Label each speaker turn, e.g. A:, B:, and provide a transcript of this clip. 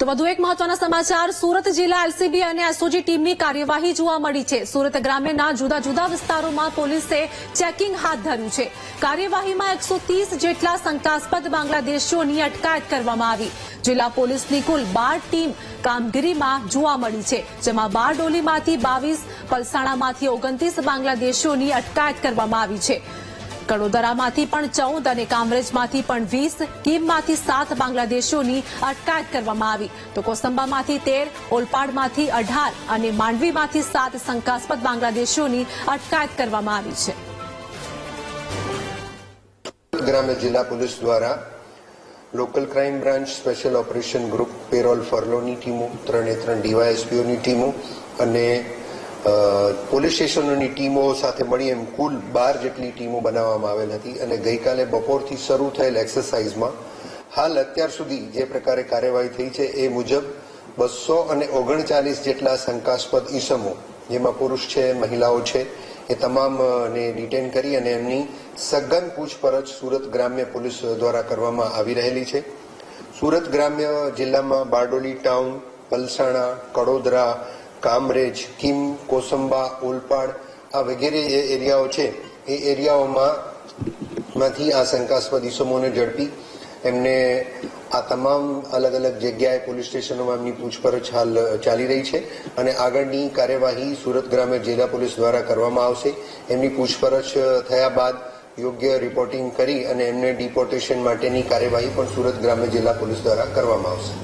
A: તો વધુ એક મહત્વના સમાચાર. સુરત જિલ્લા એલસીબી અને એસઓજી ટીમની કાર્યવાહી જોવા મળી છે. સુરત ગ્રામ્યના જુદા જુદા વિસ્તારોમાં પોલીસે ચેકિંગ હાથ ધર્યું છે. કાર્યવાહીમાં એકસો જેટલા શંકાસ્પદ બાંગ્લાદેશીઓની અટકાયત કરવામાં આવી. જિલ્લા પોલીસની કુલ બાર ટીમ કામગીરીમાં જોવા મળી છે, જેમાં બાર ડોલીમાંથી બાવીસ, પલસાણામાંથી ઓગણત્રીસ બાંગ્લાદેશીઓની અટકાયત કરવામાં આવી છે. કડોદરામાંથી પણ ચૌદ અને કામરેજમાંથી પણ વીસ કીમમાંથી સાત બાંગ્લાદેશીઓની અટકાયત કરવામાં આવી. તો કોસંબામાંથી તેર, ઓલપાડમાંથી અઢાર અને માંડવીમાંથી સાત શંકાસ્પદ બાંગ્લાદેશીઓની અટકાયત કરવામાં આવી છે.
B: જિલ્લા પોલીસ દ્વારા local crime branch special operation group parole ફરલોની ટીમો, ત્રણે ત્રણ ડીવાયએસપીઓની ટીમો અને પોલીસ સ્ટેશનોની ટીમો સાથે મળી એમ કુલ બાર જેટલી ટીમો બનાવવામાં આવેલ હતી અને ગઈકાલે બપોરથી શરૂ થયેલ એક્સરસાઇઝમાં હાલ અત્યાર સુધી જે પ્રકારે કાર્યવાહી થઈ છે એ મુજબ બસો અને ઓગણચાલીસ જેટલા શંકાસ્પદ ઈસમો, જેમાં પુરુષ છે, મહિલાઓ છે, એ તમામને ડિટેન કરી અને એમની સઘન પૂછપરછ સુરત ગ્રામ્ય પોલીસ દ્વારા કરવામાં આવી રહેલી છે. સુરત ગ્રામ્ય જિલ્લામાં બારડોલી ટાઉન, પલસાણા, કડોદરા કામરેજ કિમ કોસંબા ઓલપાડ આ વગેરે જે એરિયાઓ છે. એ એરિયાઓમાં આ શંકાસ્પદ ઇસમોને ઝડપી એમને આ તમામ અલગ અલગ જગ્યાએ પોલીસ સ્ટેશનોમાં એમની પૂછપરછ હાલ ચાલી રહી છે અને આગળની કાર્યવાહી સુરત ગ્રામ્ય જિલ્લા પોલીસ દ્વારા કરવામાં આવશે. એમની પૂછપરછ થયા બાદ યોગ્ય રિપોર્ટિંગ કરી અને એમને ડિપોર્ટેશન માટેની કાર્યવાહી પણ સુરત ગ્રામ્ય જિલ્લા પોલીસ દ્વારા કરવામાં આવશે.